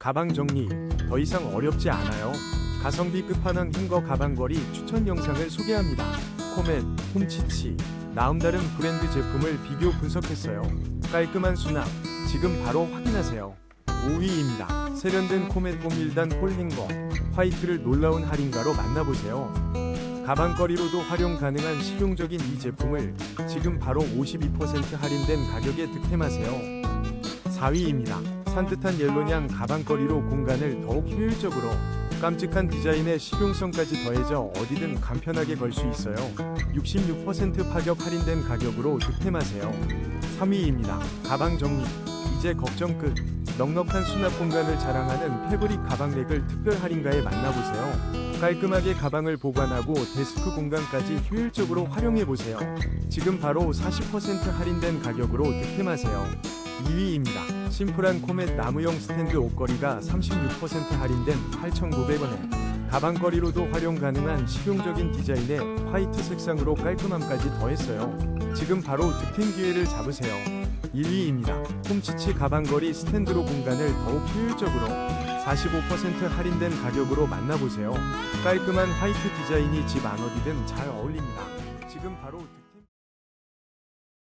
가방 정리 더 이상 어렵지 않아요. 가성비 끝판왕 흰거 가방걸이 추천 영상을 소개합니다. 코멧, 홈치치, 나음 다른 브랜드 제품을 비교 분석했어요. 깔끔한 수납, 지금 바로 확인하세요. 5위입니다. 세련된 코멧 봄1단 홀행거, 화이트를 놀라운 할인가로 만나보세요. 가방거리로도 활용 가능한 실용적인 이 제품을 지금 바로 52% 할인된 가격에 득템하세요. 4위입니다. 산뜻한 옐로냥 가방거리로 공간을 더욱 효율적으로 깜찍한 디자인에 실용성까지 더해져 어디든 간편하게 걸 수 있어요. 66% 파격 할인된 가격으로 득템하세요. 3위입니다. 가방 정리. 이제 걱정 끝. 넉넉한 수납 공간을 자랑하는 패브릭 가방렉을 특별 할인가에 만나보세요. 깔끔하게 가방을 보관하고 데스크 공간까지 효율적으로 활용해보세요. 지금 바로 40% 할인된 가격으로 득템하세요. 2위입니다. 심플한 코멧 나무용 스탠드 옷걸이가 36% 할인된 8,900원에 가방거리로도 활용 가능한 실용적인 디자인에 화이트 색상으로 깔끔함까지 더했어요. 지금 바로 득템 기회를 잡으세요. 1위입니다. 홈치치 가방걸이 스탠드로 공간을 더욱 효율적으로 45% 할인된 가격으로 만나보세요. 깔끔한 화이트 디자인이 집 안 어디든 잘 어울립니다. 지금 바로 득